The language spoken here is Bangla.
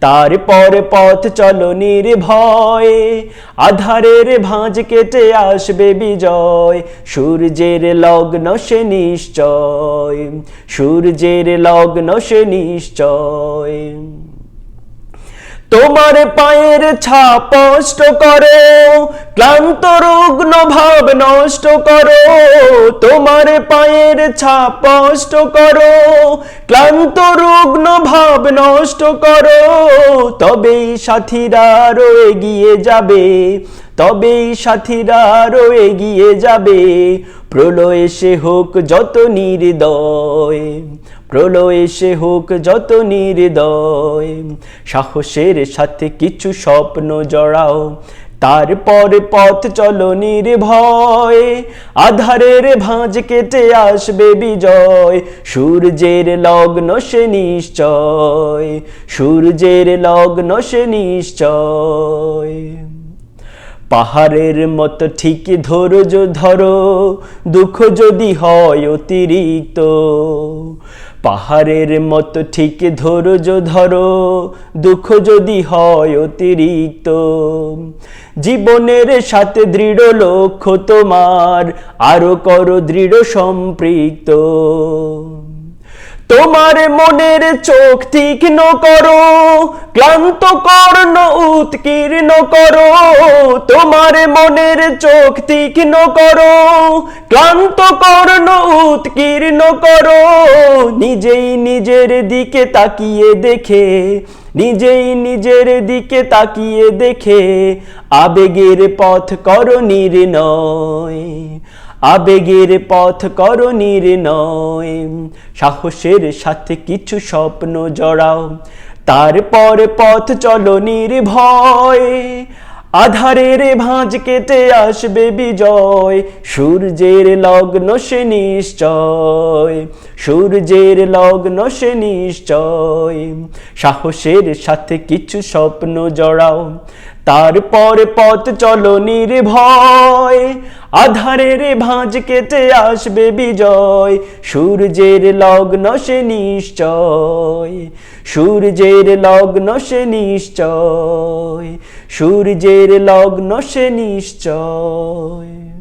তারপরে পথ চলো নির্ভয়ে। আধারের ভাঁজ কেটে আসবে বিজয়। সূর্যের লগ্ন সে নিশ্চয়। সূর্যের লগ্ন সে নিশ্চয়। তোমার পায়ের ছাপ স্পষ্ট করো, ক্লান্ত রুগ্ন ভাব নষ্ট করো। তোমার পায়ের ছাপ স্পষ্ট করো, ক্লান্ত রুগ্ন নষ্ট করো, তবেই সাথীরা আরও এগিয়ে যাবে, তবেই সাথীরা আরও এগিয়ে যাবে। প্রলয় সে হোক যত নির্দয়, প্রলয় সে হোক যত নির্দয়, সাহসের সাথে কিছু স্বপ্ন জড়াও তারপরে পথ চলো নির্ভয়। আধারের ভাঁজ কেটে আসবে বিজয়। সূর্যের লগ্ন সে নিশ্চয়। সূর্যের লগ্ন সে নিশ্চয়। পাহাড়ের মতো ঠিক ধৈর্য ধরো। দুঃখ যদি হয় অতিরিক্ত। পাহাড়ের মতো ঠিক ধরো ধৈর্য ধরো, দুঃখ যদি হয় অতিরিক্ত। জীবনের সাথে দৃঢ় লক্ষ্য তোমার, আরও করো দৃঢ় সম্পৃক্ত। তোমার মনের চোখ তীক্ষ্ণ করো, ক্লান্ত কর্ণ, উৎকীর্ণ করো। তোমার মনের চোখ তীক্ষ্ণ করো, ক্লান্ত কর্ণ, উৎকীর্ণ করো। নিজেই নিজের দিকে তাকিয়ে দেখে, নিজেই নিজের দিকে তাকিয়ে দেখে, আবেগের পথ করো নির্ণয়। আবেগের পথ করো নির্ণয়, সাহসের সাথে কিছু স্বপ্ন জড়াও, তারপর পথ চলো নির্ভয়। আধারের ভাঁজ কেটে আসবে বিজয়, সূর্যের লগ্ন সে নিশ্চয়, সূর্যের লগ্ন সে নিশ্চয়, সাহসের সাথে কিছু স্বপ্ন জড়াও, তারপর পথ চলো নির্ভয়। আধারের ভাঁজ কেটে আসবে বিজয়। সূর্যের লগ্ন সে নিশ্চয়। সূর্যের লগ্ন সে নিশ্চয়। সূর্যের লগ্ন সে নিশ্চয়।